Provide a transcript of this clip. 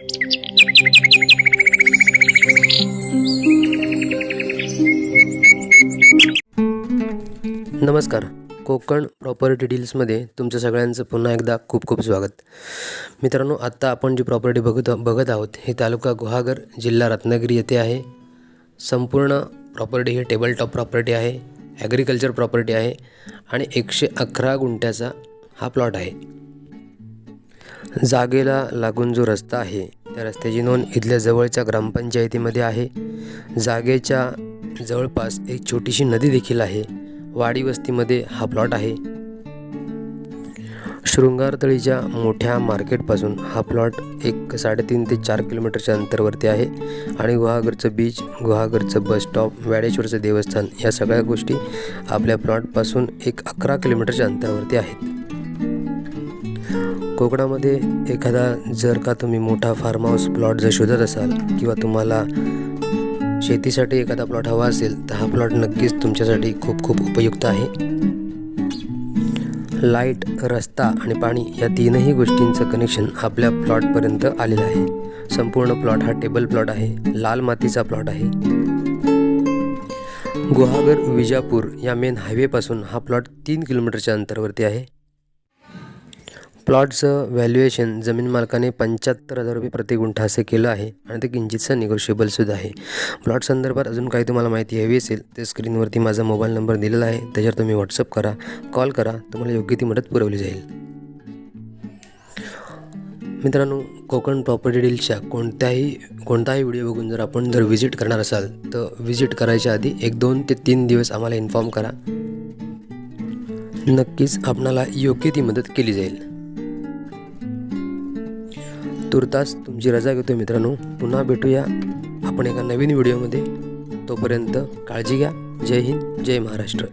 नमस्कार. कोकण प्रॉपर्टी डील्समध्ये तुमचं सगळ्यांचं पुन्हा एकदा खूप खूप स्वागत. मित्रांनो आत्ता आपण जी प्रॉपर्टी बघत बघत आहोत ही तालुका गुहागर जिल्हा रत्नागिरी येथे आहे. संपूर्ण प्रॉपर्टी ही टेबल टॉप प्रॉपर्टी आहे ॲग्रिकल्चर प्रॉपर्टी आहे आणि एकशे अकरा गुंठ्याचा हा प्लॉट आहे. जागेला लागून जो रस्ता आहे त्या रस्त्याची नोंद इथल्या जवळच्या ग्रामपंचायतीमध्ये आहे. जागेच्या जवळपास एक छोटीशी नदी देखील आहे. वाडी वस्तीमध्ये हा प्लॉट आहे. शृंगारतळीच्या मोठ्या मार्केटपासून हा प्लॉट एक साडेतीन ते चार किलोमीटरच्या अंतरावरती आहे. आणि गुहागरचं बीच गुहागरचं बस स्टॉप व्याडेश्वरचं देवस्थान या सगळ्या गोष्टी आपल्या प्लॉटपासून एक अकरा किलोमीटरच्या अंतरावरती आहेत. कोकणामध्ये एखादा जर का तुम्ही मोठा फार्म हाऊस प्लॉट जर शोधत असाल किंवा तुम्हाला शेतीसाठी एखादा प्लॉट हवा असेल तर हा प्लॉट नक्कीच तुमच्यासाठी खूप खूप उपयुक्त आहे. लाइट रस्ता आणि पाणी या तीनही गोष्टींचं कनेक्शन आपल्या प्लॉटपर्यंत आलेलं आहे. संपूर्ण प्लॉट हा टेबल प्लॉट आहे लाल मातीचा प्लॉट आहे. गुहागर विजापूर या मेन हायवेपासून हा प्लॉट तीन किलोमीटरच्या अंतरावरती आहे. प्लॉटचं व्हॅल्युएशन जमीन मालकाने पंच्याहत्तर हजार रुपये प्रति गुंठा असे केलं आहे आणि ते किंचितसं निगोशिएबलसुद्धा आहे. प्लॉट संदर्भात अजून काही तुम्हाला माहिती हवी असेल तर स्क्रीनवरती माझा मोबाईल नंबर दिलेला आहे. त्याच्यावर तुम्ही व्हॉट्सअप करा कॉल करा तुम्हाला योग्य ती मदत पुरवली जाईल. मित्रांनो कोकण प्रॉपर्टी डीलच्या कोणत्याही कोणताही व्हिडिओ बघून जर आपण जर व्हिजिट करणार असाल तर व्हिजिट करायच्या आधी एक दोन ते तीन दिवस आम्हाला इन्फॉर्म करा. नक्कीच आपणाला योग्य ती मदत केली जाईल. तुर्तास तुमची रजा घेतो मित्रांनो. पुन्हा भेटूया आपण एका नवीन व्हिडिओमध्ये. तोपर्यंत काळजी घ्या. जय हिंद जय महाराष्ट्र.